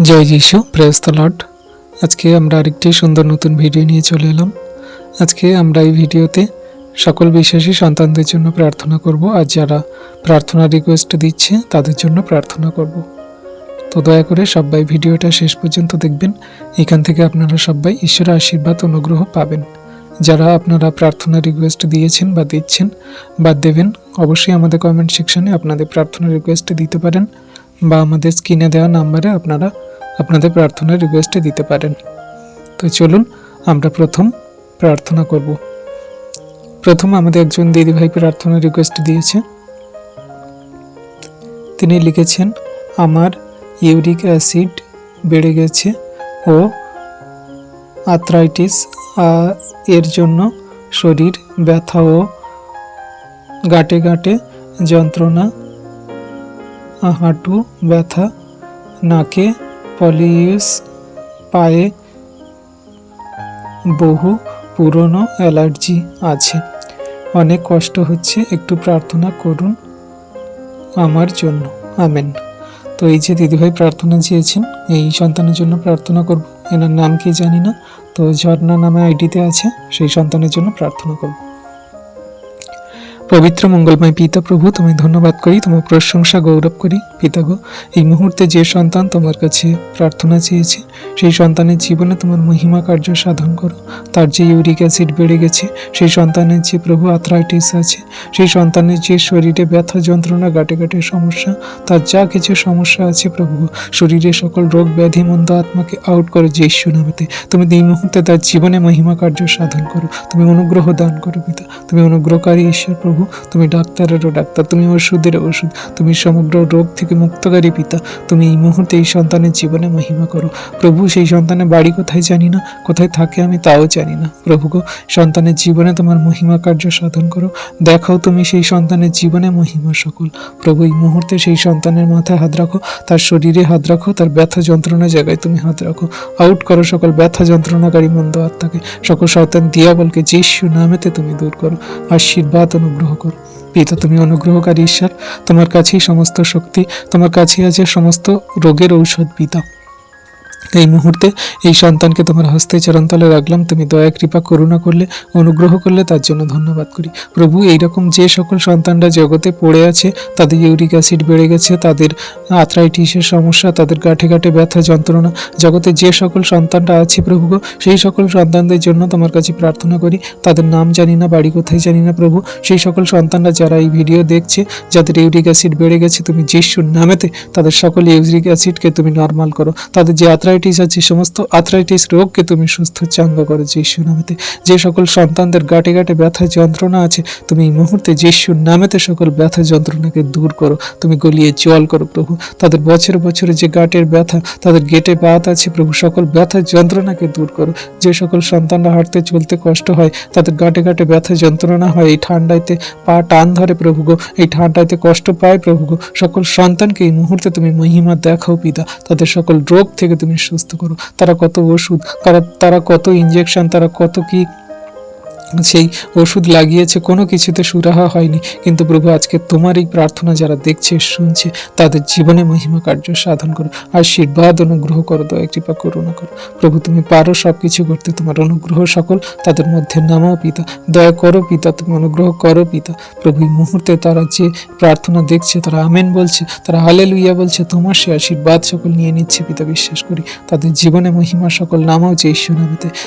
জয় যিশু, press the Lord. আজকে আমরা আরেকটি সুন্দর নতুন ভিডিও নিয়ে চলে এলাম। আজকে আমরা এই ভিডিওতে সকল বিশ্বাসী সন্তানদের জন্য প্রার্থনা করব আর যারা প্রার্থনা রিকোয়েস্ট দিচ্ছে তাদের জন্য প্রার্থনা করব। তো দয়া করে সবাই ভিডিওটা শেষ পর্যন্ত দেখবেন। এখান থেকে আপনারা সবাই ঈশ্বরের আশীর্বাদ অনুগ্রহ পাবেন। যারা আপনারা প্রার্থনা রিকোয়েস্ট দিয়েছেন বা দিচ্ছেন বা দেবেন, অবশ্যই আমাদের কমেন্ট সেকশনে আপনাদের প্রার্থনা রিকোয়েস্ট দিতে পারেন। বা আমাদের স্ক্রিনে দেওয়া নাম্বারে আপনারা আপনাদের প্রার্থনার রিকোয়েস্টে দিতে পারেন। তো চলুন, আমরা প্রথম প্রার্থনা করব। প্রথম আমাদের একজন দিদিভাই প্রার্থনা রিকোয়েস্ট দিয়েছে। তিনি লিখেছেন, আমার ইউরিক অ্যাসিড বেড়ে গেছে ও আর্থ্রাইটিস এর জন্য শরীর ব্যথা ও গাঁটে গাঁটে যন্ত্রণা হাঁটু, ব্যথা, নাকে, পলিউস, পায়ে বহু পুরনো অ্যালার্জি আছে। অনেক কষ্ট হচ্ছে, একটু প্রার্থনা করুন আমার জন্য। আমেন। তো এই যে দিদিভাই প্রার্থনা চেয়েছেন, এই সন্তানের জন্য প্রার্থনা করব। এনার নাম কি জানি না, তো ঝর্ণা নামে আইডিতে আছে, সেই সন্তানের জন্য প্রার্থনা করব। পবিত্র মঙ্গলময় পিতা প্রভু তুমি ধন্যবাদ করি, তোমার প্রশংসা গৌরব করি। পিতা গো, এই মুহূর্তে যে সন্তান তোমার কাছে প্রার্থনা চেয়েছে, সেই সন্তানের জীবনে তোমার মহিমা কার্য সাধন করো। তার যে ইউরিক অ্যাসিড বেড়ে গেছে, সেই সন্তানের যে প্রভু আথরাইটিস আছে, সেই সন্তানের যে শরীরে ব্যথা যন্ত্রণা গাটে গাটে সমস্যা, তার যা কিছু সমস্যা আছে প্রভু শরীরে সকল রোগ ব্যাধি মন্দ আত্মাকে আউট করো যে ঈশ্বর নামেতে। তুমি এই মুহূর্তে তার জীবনে মহিমা কার্য সাধন করো। তুমি অনুগ্রহ দান করো পিতা। তুমি অনুগ্রহকারী ঈশ্বর প্রভু তুমি ডাক্তারেরও ডাক্তার, তুমি ওষুধের ওষুধ, তুমি সমগ্র রোগ থেকে মুক্তকারী পিতা। তুমি এই মুহূর্তে এই সন্তানের জীবনে মহিমা করো। প্রভু, সেই সন্তানের বাড়ি কোথায় জানি না, কোথায় থাকে আমি তাও জানি না। প্রভু গো, সন্তানের জীবনে তোমার মহিমা কার্য সাধন করো। দেখাও তুমি সেই সন্তানের জীবনে মহিমা সকল। প্রভু, এই মুহূর্তে সেই সন্তানের মাথায় হাত রাখো, তার শরীরে হাত রাখো, তার ব্যথা যন্ত্রণা জায়গায় তুমি হাত রাখো। আউট করো সকল ব্যথা যন্ত্রণাকারী মন্দ আত্মাকে। সকল সন্তান শয়তান দিয়াবলকে যিশু নামেতে তুমি দূর করো। আশীর্বাদ, অনুগ্রহ করো। পিতা, তুমি অনুগ্রহকারী ঈশ্বর, তোমার কাছেই সমস্ত শক্তি, তোমার কাছেই আছে সমস্ত রোগের ঔষধ, পিতা। এই মুহূর্তে এই সন্তানকে তোমার হস্তে চরণতলে রাখলাম। তুমি দয়া, কৃপা, করুণা করলে, অনুগ্রহ করলে তার জন্য ধন্যবাদ করি। প্রভু, এইরকম যে সকল সন্তানরা জগতে পড়ে আছে, তাদের ইউরিক অ্যাসিড বেড়ে গেছে, তাদের আর্থ্রাইটিসের সমস্যা, তাদের গাঁঠে গাঁঠে ব্যথা, যন্ত্রণা, জগতে যে সকল সন্তানরা আছে প্রভু সেই সকল সন্তানদের জন্য তোমার কাছে প্রার্থনা করি। তাদের নাম জানি না, বাড়ি কোথায় জানি না প্রভু। সেই সকল সন্তানরা যারা এই ভিডিও দেখছে, যাদের ইউরিক অ্যাসিড বেড়ে গেছে, তুমি যিশুর নামেতে তাদের সকল ইউরিক অ্যাসিডকে তুমি নর্মাল করো। তাদের যে আর্থ্রাইটিস আছে সমস্ত আর্থ্রাইটিস রোগকে তুমি সুস্থ চাঙ্গ করো যিশুর নামেতে। যে সকল সন্তানদের গাঁটে গাঁটে ব্যথা যন্ত্রণা আছে, তুমি এই মুহূর্তে যিশুর নামেতে সকল ব্যথা যন্ত্রণাকে দূর করো। তুমি গলিয়ে জল করো, প্রভু। তাদের বছরে বছরে যে গাঁটের ব্যথা, তাদের গেটে বাত আছে, প্রভু। সকল ব্যথা যন্ত্রণাকে দূর করো। যে সকল সন্তানরা হাঁটতে চলতে কষ্ট হয়, তাদের গাঁটে গাঁটে ব্যথা যন্ত্রণা হয়। এই ঠান্ডাইতে পা টান ধরে, প্রভু গো। এই ঠান্ডাইতে কষ্ট পায়, প্রভু গো। সকল সন্তানকে এই মুহূর্তে তুমি মহিমা দেখাও, পিতা। তাদের সকল রোগ থেকে তুমি সুস্থ করো। তারা কত ওষুধ তারা তারা কত ইঞ্জেকশন তারা কত কি সেই ওষুধ লাগিয়েছে, কোনো কিছুতে সুরাহা হয়নি। কিন্তু প্রভু, আজকে তোমার এই প্রার্থনা যারা দেখছে, শুনছে, তাদের জীবনে মহিমা কার্য সাধন করো, আশীর্বাদ, অনুগ্রহ করো, দয়া, কৃপা, করুণা করো। প্রভু, তুমি পারো সব কিছু করতে, তোমার অনুগ্রহ সকল তাদের মধ্যে নামাও পিতা। দয়া করো পিতা, তুমি অনুগ্রহ করো পিতা। প্রভু, এই মুহূর্তে তারা যে প্রার্থনা দেখছে, তারা আমেন বলছে, তারা হালে লুইয়া বলছে, তোমার সে আশীর্বাদ সকল নিয়ে নিচ্ছে, পিতা, বিশ্বাস করি। তাদের জীবনে মহিমা সকল নামাও যে ঈশ্বর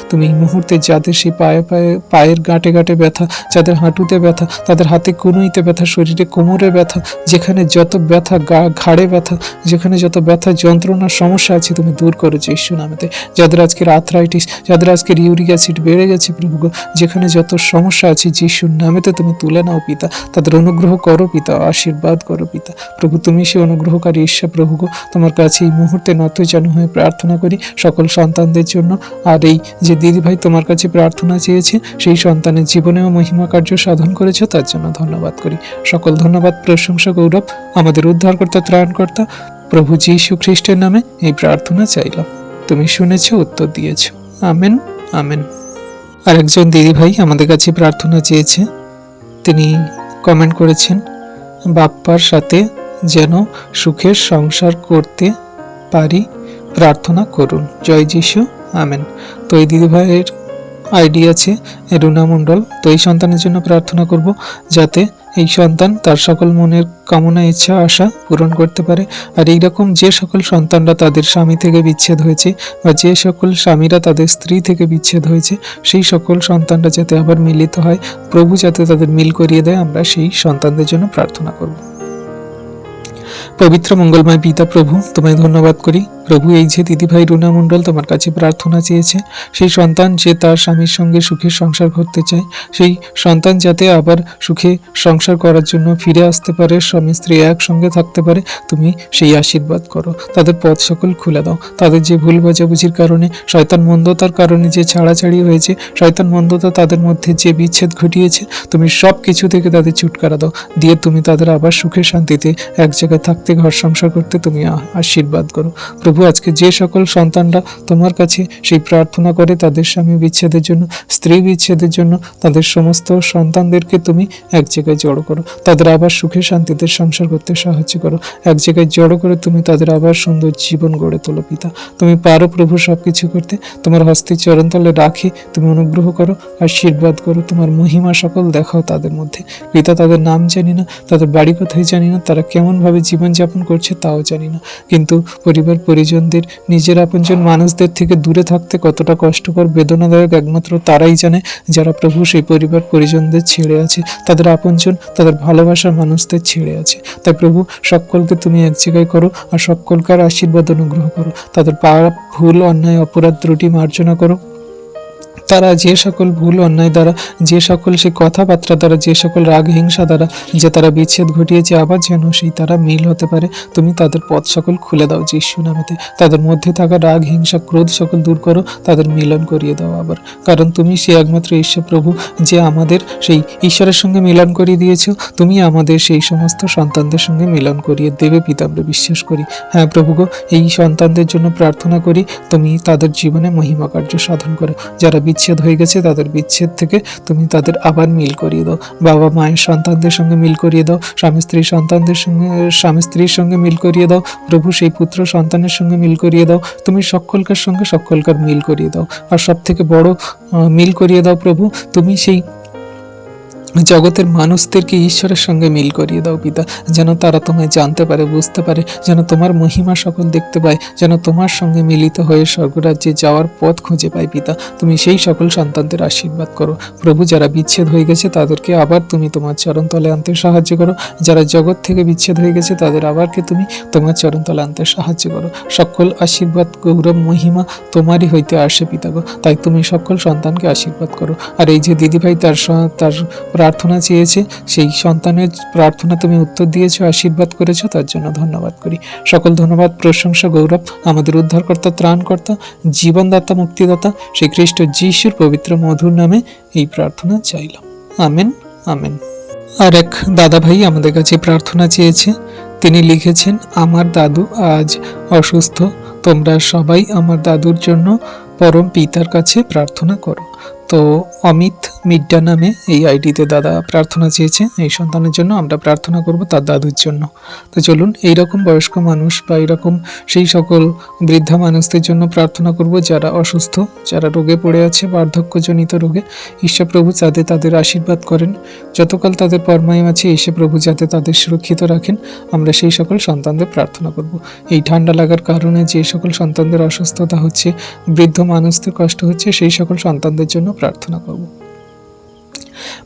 তুমি এই মুহূর্তে যাদের সেই পায়ে পায়ে পায়ের গাঁটে গাঁটে ব্যথা, যাদের হাঁটুতে ব্যথা, তাদের হাতে কুনুইতে ব্যথা, শরীরে কোমরে ব্যথা, যেখানে যত ব্যথা ঘাড়ে ব্যথা, যেখানে যত ব্যথা যন্ত্রণার সমস্যা আছে তুমি দূর করো যে ঈশ্বর নামেতে যাদের আজকের আর্থ্রাইটিস যাদের আজকের ইউরিক অ্যাসিড বেড়ে গেছে প্রভু যেখানে যত সমস্যা আছে যিশুর নামেতে তুমি তুলে নাও পিতা, তাদের অনুগ্রহ করো পিতা, আশীর্বাদ করো পিতা। প্রভু, তুমি সে অনুগ্রহকারী ঈশ্বর প্রভু তোমার কাছে এই মুহূর্তে নত যেন হয়ে প্রার্থনা করি সকল সন্তানদের জন্য। আর এই যে দিদিভাই তোমার কাছে প্রার্থনা চেয়েছে, সেই সন্তানের জীবনেও মহিমা কার্য সাধন করেছ, তার জন্য ধন্যবাদ করি। সকল ধন্যবাদ, প্রশংসা, গৌরব। আমাদের উদ্ধারকর্তা, ত্রাণকর্তা, প্রভু যীশু খ্রিস্টের নামে এই প্রার্থনা চাইলাম তুমি শুনেছ, উত্তর দিয়েছ। আমেন আমেন। আর একজন দিদিভাই আমাদের কাছে প্রার্থনা চেয়েছে। তিনি কমেন্ট করেছেন, বাপ্পার সাথে যেন সুখের সংসার করতে পারি, প্রার্থনা করুন। জয় যিশু, আমেন। তো এই দিদিভাইয়ের আইডি আছে রুনা মণ্ডল। তো এই সন্তানের জন্য প্রার্থনা করব যাতে এই সন্তান তার সকল মনের কামনা, ইচ্ছা, আশা পূরণ করতে পারে। আর এইরকম যে সকল সন্তানরা তাদের স্বামী থেকে বিচ্ছেদ হয়েছে বা যে সকল স্বামীরা তাদের স্ত্রী থেকে বিচ্ছেদ হয়েছে, সেই সকল সন্তানরা যাতে আবার মিলিত হয়, প্রভু যাতে তাদের মিল করিয়ে দেয়, আমরা সেই সন্তানদের জন্য প্রার্থনা করব। পবিত্র মঙ্গলময় পিতা প্রভু, তোমায় ধন্যবাদ করি। প্রভু, এই যে দিদিভাই রুনা মণ্ডল তোমার কাছে প্রার্থনা চেয়েছে, সেই সন্তান যে তার স্বামীর সঙ্গে সুখে সংসার করতে চায়, সেই সন্তান যাতে আবার সুখে সংসার করার জন্য ফিরে আসতে পারে, স্বামী স্ত্রী একসঙ্গে থাকতে পারে, তুমি সেই আশীর্বাদ করো। তাদের পথ সকল খুলে দাও। তাদের যে ভুল বোঝাবুঝির কারণে, শয়তান মন্দতার কারণে যে ছাড়াছাড়ি হয়েছে, শয়তান মন্দতা তাদের মধ্যে যে বিচ্ছেদ ঘটিয়েছে, তুমি সব কিছু থেকে তাদের ছুটকারা দাও। দিয়ে তুমি তাদের আবার সুখে শান্তিতে এক জায়গায় থাকতে ঘর সংসার করতে তুমি আশীর্বাদ করো। প্রভু, আজকে যে সকল সন্তানরা তোমার কাছে সেই প্রার্থনা করে, তাদের স্বামী বিচ্ছেদের জন্য, স্ত্রী বিচ্ছেদের জন্য, তাদের সমস্ত সন্তানদেরকে তুমি এক জায়গায় জড়ো করো। তাদের আবার সুখে শান্তিতে সংসার করতে সাহায্য করো। এক জায়গায় জড়ো করে তুমি তাদের আবার সুন্দর জীবন গড়ে তোলো, পিতা। তুমি পারো প্রভু সব কিছু করতে। তোমার হস্তে চরণতলে রাখি, তুমি অনুগ্রহ করো, আশীর্বাদ করো। তোমার মহিমা সকল দেখাও তাদের মধ্যে। পিতা, তাদের নাম জানি না, তাদের বাড়ি কোথায় জানি না, তারা কেমনভাবে জীবনযাপন করছে তাও জানি না। কিন্তু পরিবার, পরিজনদের, নিজের আপনজন মানুষদের থেকে দূরে থাকতে কতটা কষ্টকর, বেদনাদায়ক একমাত্র তারাই জানে যারা প্রভু সেই পরিবার, পরিজনদের ছেড়ে আছে। তাদের আপনজন, তাদের ভালোবাসার মানুষদের ছেড়ে আছে। তাই প্রভু, সকলকে তুমি এক জায়গায় করো আর সকলকার আশীর্বাদ অনুগ্রহ করো। তাদের পাপ, ভুল, অন্যায়, অপরাধ, ত্রুটি মার্জনা করো। তারা যে সকল ভুল অন্যায় দ্বারা, যে সকল সে কথাবার্তা দ্বারা, যে সকল রাগ হিংসা দ্বারা, যে তারা বিচ্ছেদ ঘটিয়েছে, আবার যেন সেই তারা মিল হতে পারে, তুমি তাদের পথ সকল খুলে দাও যিশু নামেতে। তাদের মধ্যে থাকা রাগ, হিংসা, ক্রোধ সকল দূর করো, তাদের মিলন করিয়ে দাও আবার। কারণ তুমি সে একমাত্র ঈশ্বর প্রভু, যে আমাদের সেই ঈশ্বরের সঙ্গে মিলন করিয়ে দিয়েছ, তুমি আমাদের সেই সমস্ত সন্তানদের সঙ্গে মিলন করিয়ে দেবে পিতা আমরা বিশ্বাস করি। হ্যাঁ প্রভু গো, এই সন্তানদের জন্য প্রার্থনা করি, তুমি তাদের জীবনে মহিমা কার্য সাধন করো। যারা বিচ্ছেদ হয়ে গেছে, তাদের বিচ্ছেদ থেকে তুমি তাদের আবার মিল করিয়ে দাও। বাবা মায়ের সন্তানদের সঙ্গে মিল করিয়ে দাও, স্বামী স্ত্রী সন্তানদের সঙ্গে, স্বামী স্ত্রীর সঙ্গে মিল করিয়ে দাও, প্রভু সেই পুত্র সন্তানের সঙ্গে মিল করিয়ে দাও, তুমি সকলকার সঙ্গে সকলকার মিল করিয়ে দাও। আর সব থেকে বড় মিল করিয়ে দাও প্রভু, তুমি সেই জগতের মানুষদেরকে ঈশ্বরের সঙ্গে মিল করিয়ে দাও পিতা, যেন তারা তোমায় জানতে পারে, বুঝতে পারে, যেন তোমার মহিমা সকল দেখতে পায়, যেন তোমার সঙ্গে মিলিত হয়ে স্বর্গরাজ্যে যাওয়ার পথ খুঁজে পায় পিতা। তুমি সেই সকল সন্তানদের আশীর্বাদ করো। প্রভু, যারা বিচ্ছেদ হয়ে গেছে, তাদেরকে আবার তুমি তোমার চরণতলে আনতে সাহায্য করো। যারা জগৎ থেকে বিচ্ছেদ হয়ে গেছে, তাদের আবারকে তুমি তোমার চরণতলে আনতে সাহায্য করো। সকল আশীর্বাদ, গৌরব, মহিমা তোমারই হইতে আসে পিতাগো তাই তুমি সকল সন্তানকে আশীর্বাদ করো। আর এই যে দিদিভাই, তার তার প্রার্থনা চেয়েছে, সেই সন্তানের প্রার্থনা তুমি উত্তর দিয়েছ, আশীর্বাদ করেছ, তার জন্য ধন্যবাদ করি। সকল ধন্যবাদ, প্রশংসা, গৌরব, আমাদের উদ্ধারকর্তা, ত্রাণকর্তা, জীবনদাতা, মুক্তিদাতা সেই খ্রিস্ট যিশুর পবিত্র মধুর নামে এই প্রার্থনা চাইলাম। আমেন আমেন। আর এক দাদা ভাই আমাদের কাছে প্রার্থনা চেয়েছে, তিনি লিখেছেন, আমার দাদু আজ অসুস্থ, তোমরা সবাই আমার দাদুর জন্য পরম পিতার কাছে প্রার্থনা করো। তো অমিত মিড্ডা নামে এই আইডিতে দাদা প্রার্থনা চেয়েছে। এই সন্তানের জন্য আমরা প্রার্থনা করব তার দাদুর জন্য। তো চলুন এই রকম বয়স্ক মানুষ বা এরকম সেই সকল বৃদ্ধা মানুষদের জন্য প্রার্থনা করব যারা অসুস্থ, যারা রোগে পড়ে আছে, বার্ধক্যজনিত রোগে। ঈশ্বর প্রভু যাতে তাদের আশীর্বাদ করেন। যতকাল তাদের পরমায়ম আছে, এসে প্রভু যাতে তাদের সুরক্ষিত রাখেন। আমরা সেই সকল সন্তানদের প্রার্থনা করব। এই ঠান্ডা লাগার কারণে যে সকল সন্তানদের অসুস্থতা হচ্ছে, বৃদ্ধ মানুষদের কষ্ট হচ্ছে, সেই সকল সন্তানদের জন্য প্রার্থনা করব।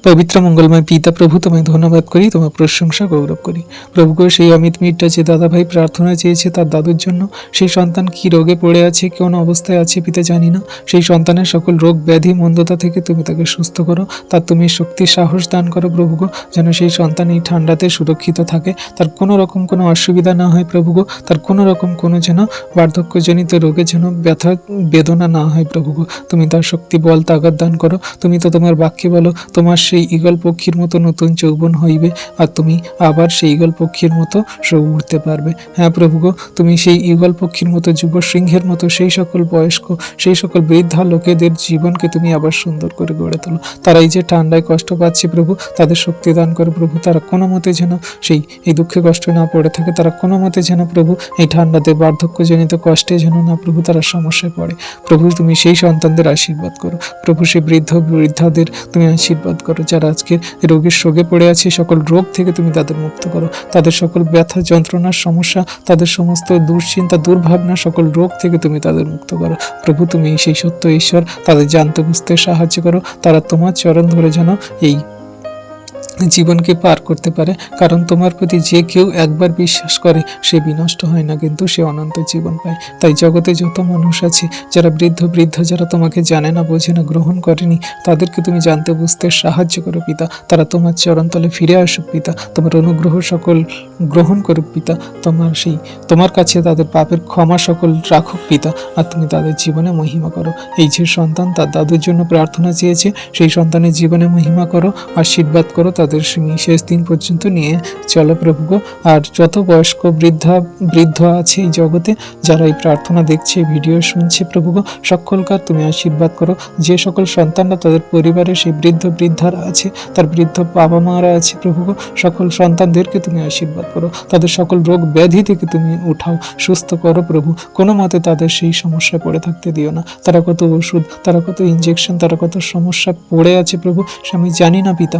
পবিত্র মঙ্গলময় পিতা প্রভু, তোমায় ধন্যবাদ করি, তোমার প্রশংসা গৌরব করি। প্রভু সেই অমিত মিটটা যে দাদা ভাই প্রার্থনা চেয়েছে তার দাদুর জন্য, সেই সন্তান কি রোগে পড়ে আছে, কোন অবস্থায় আছে পিতা জানি না। সেই সন্তানের সকল রোগ ব্যাধি মন্দতা থেকে তুমি তাকে সুস্থ করো তার তুমি শক্তি সাহস দান করো প্রভু গো, যেন সেই সন্তান এই ঠান্ডাতে সুরক্ষিত থাকে। তার কোনো রকম কোনো অসুবিধা না হয় প্রভু গো, তার কোনো রকম কোনো যেন বার্ধক্যজনিত রোগে যেন ব্যথা, বেদনা না হয় প্রভু গো। তুমি তার শক্তি, বল, তাগাদ দান করো। তুমি তো তোমার বাক্যে বলো তোমার সেই ঈগল পক্ষীর মতো নতুন যৌবন হইবে আর তুমি আবার সেই ঈগল পক্ষীর মতো সব উঠতে পারবে। হ্যাঁ প্রভু গো, তুমি সেই ঈগল পক্ষীর মতো যুব সিংহের মতো সেই সকল বয়স্ক, সেই সকল বৃদ্ধা লোকেদের জীবনকে তুমি আবার সুন্দর করে গড়ে তোলো। তারা এই যে ঠান্ডায় কষ্ট পাচ্ছে প্রভু, তাদের শক্তি দান করো প্রভু। তারা কোনো মতে যেন সেই এই দুঃখে কষ্ট না পড়ে থাকে, তারা কোনো মতে যেন প্রভু এই ঠান্ডাতে বার্ধক্যজনিত কষ্টে যেন না প্রভু, তারা সমস্যায় পড়ে। প্রভু তুমি সেই সন্তানদের আশীর্বাদ করো। প্রভু সেই বৃদ্ধ বৃদ্ধাদের তুমি আশীর্বাদ করো, যারা আজকের রোগের শোকে পড়ে আছে, সকল রোগ থেকে তুমি তাদের মুক্ত করো। তাদের সকল ব্যথা যন্ত্রণার সমস্যা, তাদের সমস্ত দুশ্চিন্তা, দুর্ভাবনা, সকল রোগ থেকে তুমি তাদের মুক্ত করো। প্রভু, তুমি সেই সত্য ঈশ্বর, তাদের জানতে বুঝতে সাহায্য করো। তারা তোমার চরণ ধরে যেন এই জীবনকে পার করতে পারে, কারণ তোমার প্রতি যে কেউ একবার বিশ্বাস করে, সে বিনষ্ট হয় না, কিন্তু সে অনন্ত জীবন পায়। তাই জগতে যত মানুষ আছে, যারা বৃদ্ধ বৃদ্ধ, যারা তোমাকে জানে না, বোঝে না, গ্রহণ করেনি, তাদেরকে তুমি জানতে, বুঝতে সাহায্য করো পিতা। তারা তোমার চরণতলে ফিরে আসুক পিতা। তোমার অনুগ্রহ সকল গ্রহণ করুক পিতা। তোমার সেই, তোমার কাছে তাদের পাপের ক্ষমা সকল রাখুক পিতা, আর তুমি তাদের জীবনে মহিমা করো। এই যে সন্তান, তার দাদুর জন্য প্রার্থনা চেয়েছে, সেই সন্তানের জীবনে মহিমা করো, আশীর্বাদ করো, তাদের তুমি শেষ দিন পর্যন্ত নিয়ে চলো প্রভুগ। আর যত বয়স্ক বৃদ্ধা বৃদ্ধ আছে এই জগতে যারা এই প্রার্থনা দেখছে ভিডিও শুনছে প্রভু গো, সকলকার তুমি আশীর্বাদ করো। যে সকল সন্তানরা তাদের পরিবারে সেই বৃদ্ধ বৃদ্ধারা আছে তার বৃদ্ধ বাবা মারা আছে প্রভুগ সকল সন্তানদেরকে তুমি আশীর্বাদ করো। তাদের সকল রোগ ব্যাধি থেকে তুমি উঠাও সুস্থ করো প্রভু। কোনো মতে তাদের সেই সমস্যায় পড়ে থাকতে দিও না। তারা কত ওষুধ তারা কত ইঞ্জেকশন তারা কত সমস্যা পড়ে আছে প্রভু সে আমি জানি না পিতা।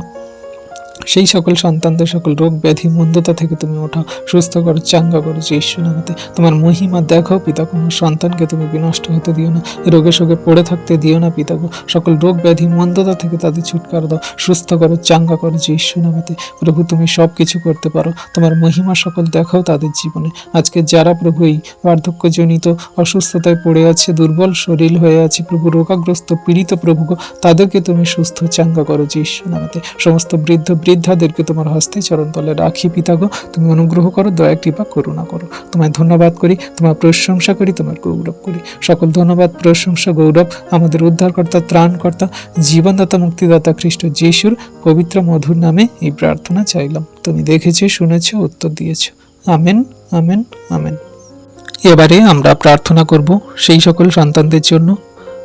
সেই সকল সন্তানদের সকল রোগ ব্যাধি, মন্দতা থেকে তুমি ওঠাও সুস্থ করো, চাঙ্গা করো, যে ঈশ্বর নামতে তোমার মহিমা দেখো, পিতা, কোনো সন্তানকে তুমি বিনষ্ট হতে দিও না, রোগে শোকে পড়ে থাকতে দিও না, পিতা সকল রোগ ব্যাধি, মন্দতা থেকে তাদের ছুটকার দাও, সুস্থ করো, চাঙ্গা করো, যে ঈশ্বর নামতে প্রভু, তুমি সব কিছু করতে পারো, তোমার মহিমা সকল দেখাও তাদের জীবনে। আজকে যারা প্রভু এই বার্ধক্যজনিত অসুস্থতায় পড়ে আছে, দুর্বল শরীর হয়ে আছে, প্রভু রোগাগ্রস্ত পীড়িত প্রভু তাদেরকে তুমি সুস্থ, চাঙ্গা করো, যে ঈশ্বর নামতে সমস্ত বৃদ্ধ বৃদ্ধাদেরকে তোমার হস্তে চরণ চরণতলে রাখি পিতাগো, তুমি অনুগ্রহ করো, দয়া, কৃপা, করুণা করো। তোমায় ধন্যবাদ করি, তোমার প্রশংসা করি, তোমার গৌরব করি। সকল ধন্যবাদ, প্রশংসা, গৌরব, আমাদের উদ্ধারকর্তা, ত্রাণকর্তা, জীবনদাতা, মুক্তিদাতা খ্রিস্ট যিশুর পবিত্র মধুর নামে এই প্রার্থনা চাইলাম। তুমি দেখেছ, শুনেছো, উত্তর দিয়েছ। আমেন আমেন আমেন। এবারে আমরা প্রার্থনা করব সেই সকল সন্তানদের জন্য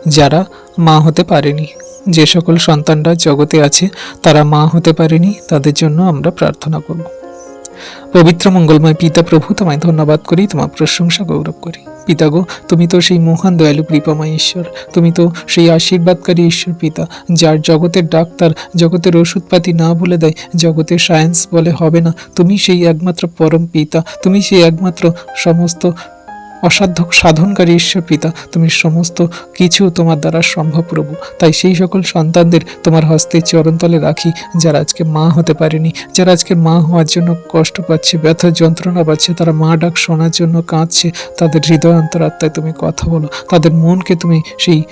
যারা মা হতে পারেনি। যে সকল সন্তানরা জগতে আছে, তারা মা হতে পারেনি, তাদের জন্য আমরা প্রার্থনা করব। পবিত্র মঙ্গলময় পিতা প্রভু, তোমায় ধন্যবাদ করি, তোমার প্রশংসা গৌরব করি। পিতা গো, তুমি তো সেই মহান দয়ালু কৃপাময় ঈশ্বর, তুমি তো সেই আশীর্বাদকারী ঈশ্বর পিতা, যার জগতের ডাক্তার, জগতের ওষুধপাতি না বলে দেয়, জগতের সায়েন্স বলে হবে না। তুমি সেই একমাত্র পরম পিতা, তুমি সেই একমাত্র সমস্ত অসাধ্য সাধনকারী ঈশ্বর পিতা, তুমি সমস্ত কিছু তোমার দ্বারা সম্ভব প্রভু। তাই সেই সকল সন্তানদের তোমার হস্তে চরণতলে রাখি, যারা আজকে মা হতে পারেনি, যারা আজকে মা হওয়ার জন্য কষ্ট পাচ্ছে, ব্যথা যন্ত্রণা পাচ্ছে, তারা মা ডাক শোনার জন্য কাঁদছে, তাদের হৃদয় অন্তরাত্মায় তুমি কথা বলো, তাদের মনকে তুমি সেই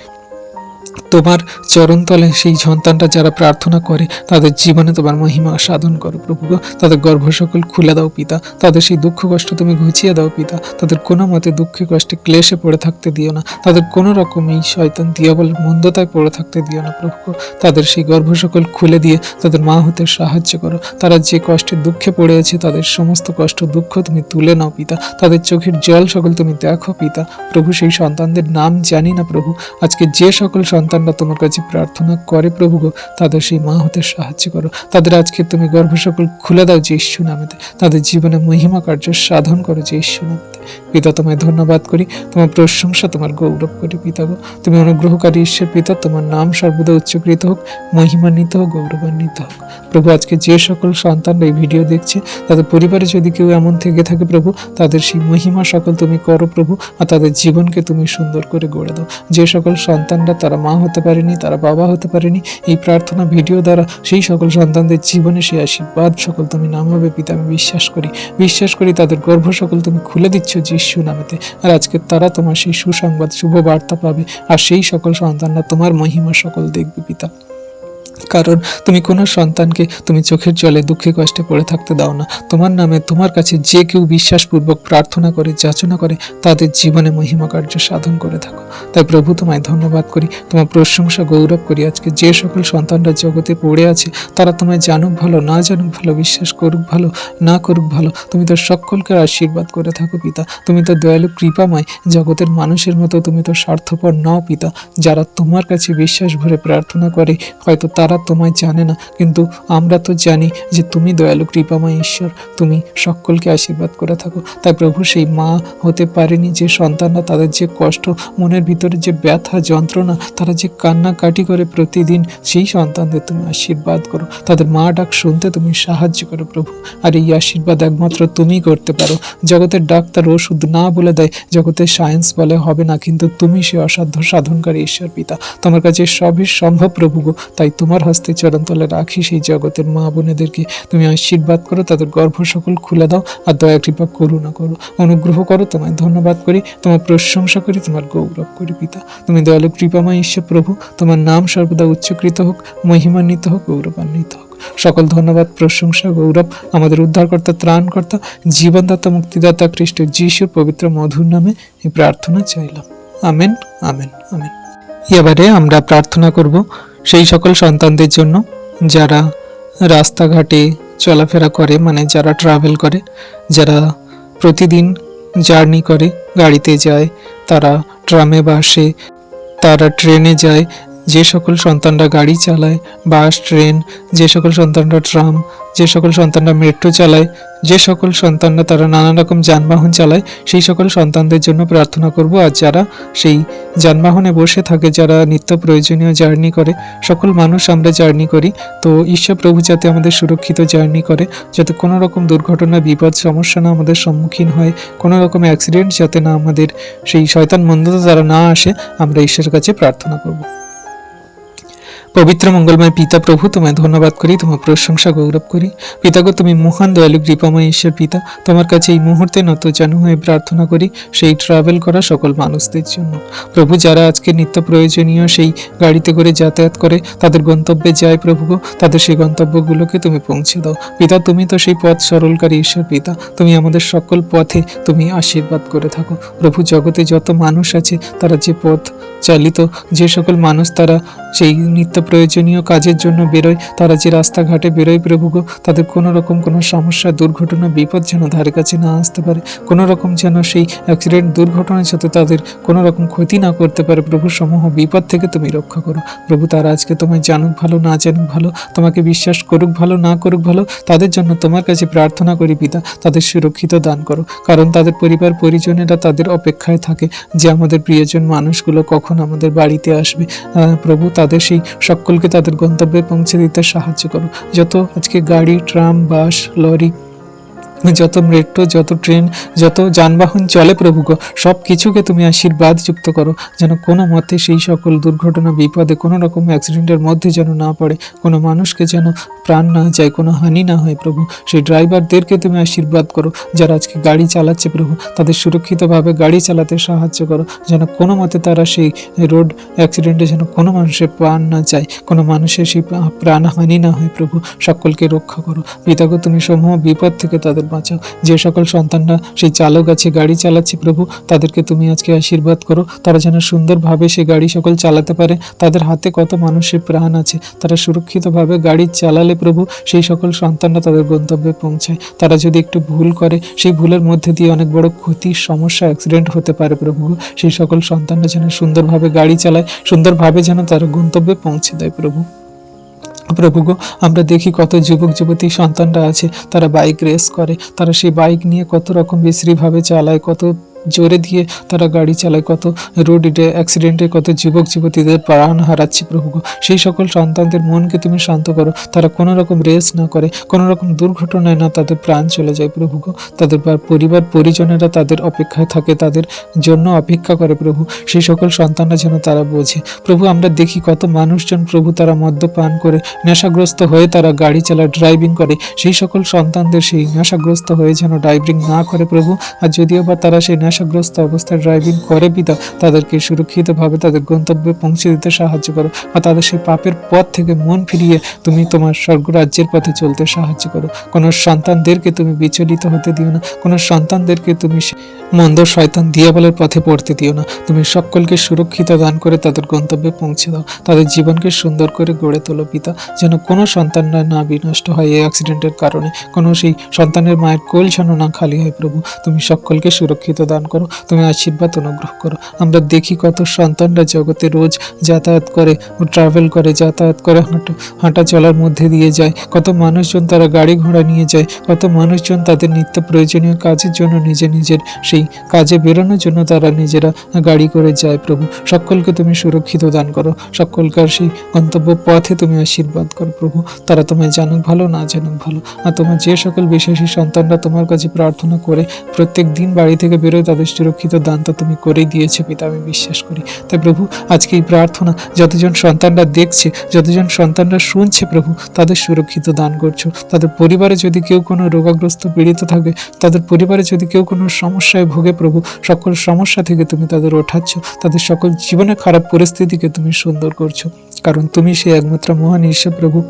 তোমার চরণতলে সেই সন্তানটা যারা প্রার্থনা করে, তাদের জীবনে তোমার মহিমা সাধন করো প্রভু। তাদের গর্ভ সকল খুলে দাও পিতা। তাদের সেই দুঃখ কষ্ট তুমি ঘুচিয়ে দাও পিতা। তাদের কোনো মতে দুঃখে কষ্টে ক্লেশে পড়ে থাকতে দিও না। তাদের কোনো রকম এই শয়তান, দিয়াবল, মন্দতায় পড়ে থাকতে দিও না প্রভু। তাদের সেই গর্ভ সকল খুলে দিয়ে তাদের মা হতে সাহায্য করো। তারা যে কষ্টে দুঃখে পড়ে আছে, তাদের সমস্ত কষ্ট, দুঃখ তুমি তুলে নাও পিতা। তাদের চোখের জল সকল তুমি দেখো পিতা। প্রভু সেই সন্তানদের নাম জানি না প্রভু। আজকে যে সকল সন্তানরা তোমার কাছে প্রার্থনা করে প্রভু গো, তাদের সেই মা হতে সাহায্য করো। তাদের আজকে তুমি গর্ভ সকল খুলে দাও যে ঈশ্বর নামেতে তাদের জীবনে মহিমা কার্য সাধন করো যে ঈশ্বর নামেতে পিতা তোমায় ধন্যবাদ করি। তোমার প্রশংসা, তোমার গৌরব করি পিতা গো তুমি অনুগ্রহকারী ঈশ্বর পিতা, তোমার নাম সর্বদা উচ্চকৃত হোক, মহিমান্বিত হোক, গৌরবান্বিত হোক। প্রভু, আজকে যে সকল সন্তানরা এই ভিডিও দেখছে, তাদের পরিবারে যদি কেউ এমন থেকে থাকে প্রভু, তাদের সেই মহিমা সকল তুমি করো প্রভু, আর তাদের জীবনকে তুমি সুন্দর করে গড়ে দাও। যে সকল সন্তানরা তারা মা হতে পারেনি, তারা বাবা হতে পারেনি, এই প্রার্থনা ভিডিও দ্বারা সেই সকল সন্তানদের জীবনে সেই আশীর্বাদ সকল তুমি নামাবে পিতা আমি বিশ্বাস করি। বিশ্বাস করি তাদের গর্ভ সকল তুমি খুলে দিচ্ছ যিশু নামেতে। আর আজকে তারা তোমার সেই সুসংবাদ শুভ বার্তা পাবে। আর সেই সকল সন্তানরা তোমার মহিমা সকল দেখবে, পিতা। কারণ তুমি কোনো সন্তানকে তুমি চোখের জলে দুঃখে কষ্টে পড়ে থাকতে দাও না। তোমার নামে তোমার কাছে যে কেউ বিশ্বাসপূর্বক প্রার্থনা করে, যাচনা করে, তাদের জীবনে মহিমা কার্য সাধন করে থাকো। তাই প্রভু তোমায় ধন্যবাদ করি। তোমার প্রশংসা, গৌরব করি। আজকে যে সকল সন্তানরা জগতে পড়ে আছে, তারা তোমায় জানুক ভালো, না জানুক ভালো, বিশ্বাস করুক ভালো, না করুক ভালো, তুমি তো সকলকে আশীর্বাদ করে থাকো পিতা। তুমি তো দয়ালু, কৃপাময় জগতের মানুষের মতো, তুমি তো স্বার্থপর নও পিতা। যারা তোমার কাছে বিশ্বাস ভরে প্রার্থনা করে, হয়তো তারা তোমায় জানে না। কিন্তু আমরা তো জানি যে তুমি দয়ালু কৃপাময় ঈশ্বর। তুমি সকলকে আশীর্বাদ করে থাকো। তাই প্রভু, সেই মা হতে পারেনি যে সন্তানরা, তাদের যে কষ্ট, মনের ভিতরে যে ব্যথা, যন্ত্রণা, তারা যে কান্নাকাটি করে প্রতিদিন, সেই সন্তানদের তুমি আশীর্বাদ করো। তাদের মা ডাক শুনতে তুমি সাহায্য করো প্রভু। আর এই আশীর্বাদ একমাত্র তুমি করতে পারো। জগতের ডাক্তার ওষুধ না বলে দেয়, জগতের সায়েন্স বলে হবে না, কিন্তু তুমি সে অসাধ্য সাধনকারী ঈশ্বর পিতা। তোমার কাছে সবই সম্ভব প্রভু গো, তাই তোমার হস্তে চরণতলে রাখি সেই জগতের মা বোনেদেরকে। তুমি আশীর্বাদ করো, তাদের গর্ভ সকল খুলে দাও আর দয়া কৃপা করুণা করো। অনুগ্রহ করো, তোমায় ধন্যবাদ করি, তোমার প্রশংসা করি, তোমার গৌরব করি পিতা। তুমি দয়ালু কৃপাময় ঈশ্বর প্রভু, তোমার নাম সর্বদা উচ্চকৃত হোক, মহিমান্বিত হোক, গৌরবান্বিত হোক। সকল ধন্যবাদ, প্রশংসা, গৌরব, আমাদের উদ্ধারকর্তা, ত্রাণকর্তা, জীবনদাতা, মুক্তিদাতা খ্রিস্ট যিশুর পবিত্র মধুর নামে এই প্রার্থনা চাইলাম। আমেন আমেন আমেন। এবারে আমরা প্রার্থনা করব সেই সকল সন্তানদের জন্য যারা রাস্তাঘাটে চলাফেরা করে মানে যারা ট্রাভেল করে, যারা প্রতিদিন জার্নি করে, গাড়িতে যায়, তারা ট্রামে বাসে তারা ট্রেনে যায় যে সকল সন্তানরা গাড়ি চালায়, বাস, ট্রেন, যে সকল সন্তানরা ট্রাম, যে সকল সন্তানরা মেট্রো চালায়, যে সকল সন্তানরা তারা নানা রকম যানবাহন চালায়, সেই সকল সন্তানদের জন্য প্রার্থনা করব আর যারা সেই যানবাহনে বসে থাকে, যারা নিত্য প্রয়োজনীয় জার্নি করে, সকল মানুষ আমরা জার্নি করি। তো ঈশ্বর প্রভু যাতে আমাদের সুরক্ষিত জার্নি করে, যাতে কোনো রকম দুর্ঘটনা, বিপদ, সমস্যা না আমাদের সম্মুখীন হয়, কোনো রকম অ্যাক্সিডেন্ট যাতে না আমাদের সেই শয়তান মন্দতা যারা না আসে, আমরা ঈশ্বরের কাছে প্রার্থনা করব। পবিত্র মঙ্গলময় পিতা প্রভু, তোমায় ধন্যবাদ করি, তোমার প্রশংসা গৌরব করি। পিতাগো, তুমি মহান দয়ালু কৃপাময় ঈশ্বর পিতা, তোমার কাছে এই মুহূর্তে নত জানু হয়ে প্রার্থনা করি, সেই ট্রাভেল করা সকল মানুষদের জন্য। প্রভু, যারা আজকে নিত্য প্রয়োজনীয় সেই গাড়িতে করে যাতায়াত করে, তাদের গন্তব্যে যায় প্রভু তাদের সেই গন্তব্যগুলোকে তুমি পৌঁছে দাও। পিতা, তুমি তো সেই পথ সরলকারী ঈশ্বর পিতা, তুমি আমাদের সকল পথে তুমি আশীর্বাদ করে থাকো। প্রভু, জগতে যত মানুষ আছে, তারা যে পথ চালিত, যে সকল মানুষ তারা সেই নিত্য প্রয়োজনীয় কাজের জন্য বেরোয়, তারা যে রাস্তাঘাটে বেরোয় প্রভু গো, তাদের কোনো রকম কোনো সমস্যা, দুর্ঘটনা, বিপদ যেন ধারে কাছে না আসতে পারে। কোনো রকম যেন সেই অ্যাক্সিডেন্ট দুর্ঘটনার সাথে তাদের কোনো রকম ক্ষতি না করতে পারে। প্রভু সমূহ বিপদ থেকে তুমি রক্ষা করো। প্রভু তারা আজকে তোমায় জানুক ভালো, না জানুক ভালো, তোমাকে বিশ্বাস করুক ভালো, না করুক ভালো, তাদের জন্য তোমার কাছে প্রার্থনা করি পিতা, তাদের সুরক্ষিত দান করো। কারণ তাদের পরিবার পরিজনেরা তাদের অপেক্ষায় থাকে যে আমাদের প্রিয়জন মানুষগুলো কখন আমাদের বাড়িতে আসবে। প্রভু তাদের সেই সকলকে তাদের গন্তব্যে পৌঁছে দিতে সাহায্য করো। যত আজকে গাড়ি ট্রাম বাস লরি যত মেট্রো যত ট্রেন যত যানবাহন চলে প্রভু গো, সব কিছুকে তুমি আশীর্বাদ যুক্ত করো, যেন কোনো মতে সেই সকল দুর্ঘটনা, বিপদে কোনো রকম অ্যাক্সিডেন্টের মধ্যে যেন না পড়ে, কোনো মানুষকে যেন প্রাণ না যায়, কোনো হানি না হয় প্রভু। সেই ড্রাইভারদেরকে তুমি আশীর্বাদ করো, যারা আজকে গাড়ি চালাচ্ছে প্রভু, তাদের সুরক্ষিতভাবে গাড়ি চালাতে সাহায্য করো, যেন কোনো মতে তারা সেই রোড অ্যাক্সিডেন্টে যেন কোনো মানুষের প্রাণ না যায়, কোনো মানুষের সেই প্রাণহানি না হয় প্রভু। সকলকে রক্ষা করো। পিতাগো তুমি সমূহ বিপদ থেকে তাদের বাঁচাও। যে সকল সন্তানরা সেই চালক আছে, গাড়ি চালাচ্ছে, প্রভু, তাদেরকে তুমি আজকে আশীর্বাদ করো। তারা যেন সুন্দরভাবে সেই গাড়ি সকল চালাতে পারে। তাদের হাতে কত মানুষের প্রাণ আছে। তারা সুরক্ষিতভাবে গাড়ি চালালে প্রভু, সেই সকল সন্তানরা তাদের গন্তব্যে পৌঁছায়। তারা যদি একটু ভুল করে, সেই ভুলের মধ্যে দিয়ে অনেক বড় ক্ষতির সমস্যা অ্যাক্সিডেন্ট হতে পারে প্রভু। সেই সকল সন্তানরা যেন সুন্দরভাবে গাড়ি চালায়, সুন্দরভাবে যেন তারা গন্তব্যে পৌঁছে দেয় প্রভু। প্রভু গো আমরা দেখি কত যুবক যুবতী সন্তানরা আছে, তারা বাইক রেস করে, তারা সেই বাইক নিয়ে কত রকম বিশ্রীভাবে চালায়, কত জোরে দিয়ে তারা গাড়ি চালায়। কত রোড অ্যাক্সিডেন্টে কত যুবক যুবতীদের প্রাণ হারাচ্ছে প্রভু সেই সকল সন্তানদের মনকে তুমি শান্ত করো। তারা কোনো রকম রেস না করে, কোনো রকম দুর্ঘটনায় না তাদের প্রাণ চলে যায় প্রভু তাদের পরিবার পরিজনেরা তাদের অপেক্ষায় থাকে, তাদের জন্য অপেক্ষা করে প্রভু। সেই সকল সন্তানরা যেন তারা বোঝে। প্রভু, আমরা দেখি কত মানুষজন প্রভু তারা মদ্যপান করে, নেশাগ্রস্ত হয়ে তারা গাড়ি চালায় ড্রাইভিং করে। সেই সকল সন্তানদের সেই নেশাগ্রস্ত হয়ে যেন ড্রাইভিং না করে প্রভু। আর যদিও বা তারা সেই নেশাগ্রস্ত অবস্থায় ড্রাইভিং করে পিতা তাদেরকে সুরক্ষিতভাবে তাদের গন্তব্যে পৌঁছে দিতে সাহায্য করো বা তাদের সেই পাপের পথ থেকে মন ফিরিয়ে তুমি তোমার স্বর্গরাজ্যের পথে চলতে সাহায্য করো। কোনো সন্তানদেরকে তুমি বিচলিত হতে দিও না। কোনো সন্তানদেরকে তুমি মন্দ শয়তান দিয়াবলের পথে পড়তে দিও না। তুমি সকলকে সুরক্ষিত দান করে তাদের গন্তব্যে পৌঁছে দাও। তাদের জীবনকে সুন্দর করে গড়ে তোলো পিতা। যেন কোনো সন্তানরা না বিনষ্ট হয় এই অ্যাক্সিডেন্টের কারণে। কোনো সেই সন্তানের মায়ের কোল যেন না খালি হয় প্রভু। তুমি সকলকে সুরক্ষিত দান করো, তুমি আশীর্বাদ অনুগ্রহ করো। আমরা দেখি কত সন্তানরা জগতে রোজ যাতায়াত করে ট্রাভেল করে, যাতায়াত করে হাঁটা হাঁটা চলার মধ্যে দিয়ে যায়। কত মানুষজন তারা গাড়ি ঘোড়া নিয়ে যায়, কত মানুষজন তাদের নিত্য প্রয়োজনীয় কাজের জন্য নিজে নিজের সেই কাজে বেরোনোর জন্য তারা নিজেরা গাড়ি করে যায়। প্রভু, সকলকে তুমি সুরক্ষিত দান করো, সকলকার সেই গন্তব্য পথে তুমি আশীর্বাদ করো। প্রভু, তারা তোমায় জানুক ভালো, না জানুক ভালো। আর তোমার যে সকল বিশ্বাসী সন্তানরা তোমার কাছে প্রার্থনা করে প্রত্যেক দিন বাড়ি থেকে বেরোয় তাদের সুরক্ষিত দানটা তুমি করেই দিয়েছ, পিতা, আমি বিশ্বাস করি। তাই প্রভু, আজকে এই প্রার্থনা, যতজন সন্তানরা দেখছে, যতজন সন্তানরা শুনছে প্রভু, তাদের সুরক্ষিত দান করছ। তাদের পরিবারে যদি কেউ কোনো রোগাগ্রস্ত পীড়িত থাকে, তাদের পরিবারে যদি কেউ কোনো সমস্যায় ভোগে প্রভু, সকল সমস্যা থেকে তুমি তাদের ওঠাচ্ছ। তাদের সকল জীবনে খারাপ পরিস্থিতিকে তুমি সুন্দর করছ। কারণ তুমি সেই একমাত্র মহান ঈশ্বর প্রভু।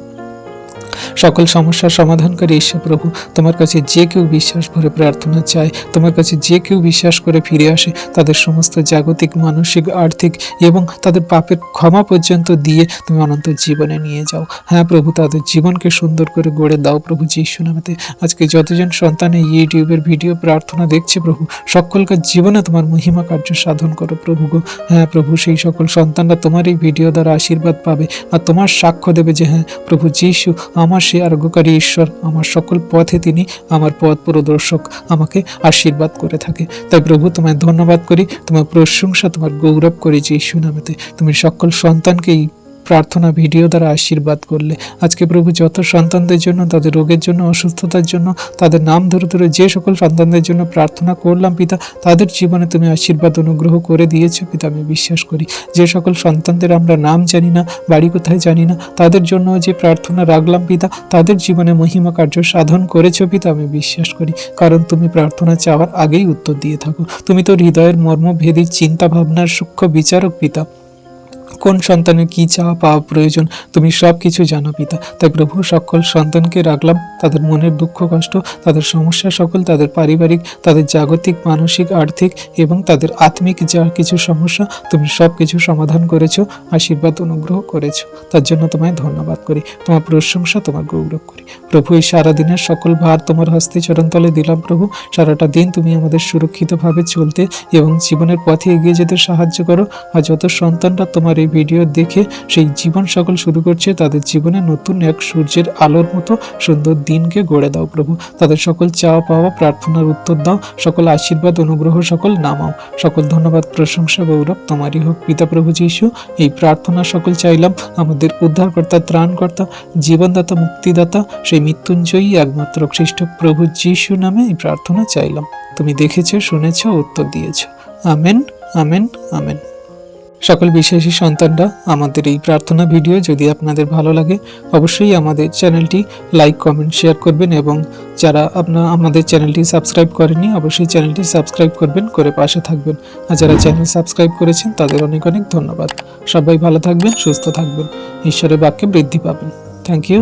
সকল সমস্যার সমাধানকারী ঈশ্বর প্রভু। তোমার কাছে যে কেউ বিশ্বাস ভরে প্রার্থনা চায়, তোমার কাছে যে কেউ বিশ্বাস করে ফিরে আসে, তাদের সমস্ত জাগতিক, মানসিক, আর্থিক এবং তাদের পাপের ক্ষমা পর্যন্ত দিয়ে তুমি অনন্ত জীবনে নিয়ে যাও। হ্যাঁ প্রভু, তাদের জীবনকে সুন্দর করে গড়ে দাও প্রভু যিশু নামেতে আজকে যতজন সন্তান ইউটিউবের ভিডিও প্রার্থনা দেখছে প্রভু, সকলকার জীবনে তোমার মহিমা কার্য সাধন করো প্রভু গো। হ্যাঁ প্রভু, সেই সকল সন্তানরা তোমার এই ভিডিও দ্বারা আশীর্বাদ পাবে আর তোমার সাক্ষ্য দেবে যে হ্যাঁ প্রভু যিশু আমার সে আরোগ্যকারী ঈশ্বর, আমার সকল পথে তিনি আমার পথ প্রদর্শক, আমাকে আশীর্বাদ করে থাকে। তাই প্রভু, তোমায় ধন্যবাদ করি, তোমার প্রশংসা, তোমার গৌরব করি যিশু নামেতে তুমি সকল সন্তানকে এই প্রার্থনা ভিডিও দ্বারা আশীর্বাদ করলে। আজকে প্রভু যত সন্তানদের জন্য, তাদের রোগের জন্য, অসুস্থতার জন্য, তাদের নাম ধরে ধরে যে সকল সন্তানদের জন্য প্রার্থনা করলাম পিতা, তাদের জীবনে তুমি আশীর্বাদ অনুগ্রহ করে দিয়েছ পিতা, আমি বিশ্বাস করি। যে সকল সন্তানদের আমরা নাম জানি না, বাড়ি কোথায় জানি না, তাদের জন্য যে প্রার্থনা রাখলাম পিতা, তাদের জীবনে মহিমা কার্য সাধন করেছ পিতা, আমি বিশ্বাস করি। কারণ তুমি প্রার্থনা চাওয়ার আগেই উত্তর দিয়ে থাকো। তুমি তো হৃদয়ের মর্মভেদী চিন্তা ভাবনার সূক্ষ্ম বিচারক পিতা। কোন সন্তানের কি চাওয়া পাওয়া প্রয়োজন? তুমি সব কিছু জানো, পিতা। তাই প্রভু, সকল সন্তানকে রাখলাম। তাদের মনের দুঃখ, কষ্ট, তাদের সমস্যা সকল তাদের পারিবারিক, তাদের জাগতিক, মানসিক, আর্থিক এবং তাদের আত্মিক যা কিছু সমস্যা, তুমি সব কিছু সমাধান করেছ, আশীর্বাদ, অনুগ্রহ করেছ। তার জন্য তোমায় ধন্যবাদ করি। তোমার প্রশংসা তোমার গৌরব করি। প্রভু, এই সারাদিনের সকল ভার তোমার হস্তে চরণতলে দিলাম, প্রভু। সারাটা দিন তুমি আমাদের সুরক্ষিতভাবে চলতে এবং জীবনের পথে এগিয়ে যেতে সাহায্য করো। আর যত সন্তানরা তোমার এই ভিডিও দেখে সেই জীবন সকল শুরু করছে। তাদের জীবনে নতুন এক সূর্যের আলোর মতো সুন্দর দিনকে গড়ে দাও প্রভু। তাদের সকল চাওয়া পাওয়া, প্রার্থনার উত্তর দাও। সকল আশীর্বাদ, অনুগ্রহ, সকল নামাও সকল ধন্যবাদ, প্রশংসা, গৌরব তোমারই হোক। পিতা প্রভু যিশু, এই প্রার্থনা সকল চাইলাম। আমাদের উদ্ধারকর্তা, ত্রাণকর্তা, জীবনদাতা, মুক্তিদাতা, সেই মৃত্যুঞ্জয়ী একমাত্র খ্রিস্ট প্রভু যিশু নামে এই প্রার্থনা চাইলাম। তুমি দেখেছ, শুনেছো, উত্তর দিয়েছ। আমেন আমেন আমেন। সকল বিশ্বাসী সন্তানরা আমাদের এই প্রার্থনা ভিডিও যদি আপনাদের ভালো লাগে, অবশ্যই আমাদের চ্যানেলটি লাইক, কমেন্ট, শেয়ার করবেন এবং যারা আপনার আমাদের চ্যানেলটি সাবস্ক্রাইব করেননি, অবশ্যই চ্যানেলটি সাবস্ক্রাইব করবেন, করে পাশে থাকবেন। আর যারা চ্যানেল সাবস্ক্রাইব করেছেন, তাদের অনেক অনেক ধন্যবাদ। সবাই ভালো থাকবেন, সুস্থ থাকবেন। ঈশ্বরের বাক্যে বৃদ্ধি পাবেন। Thank you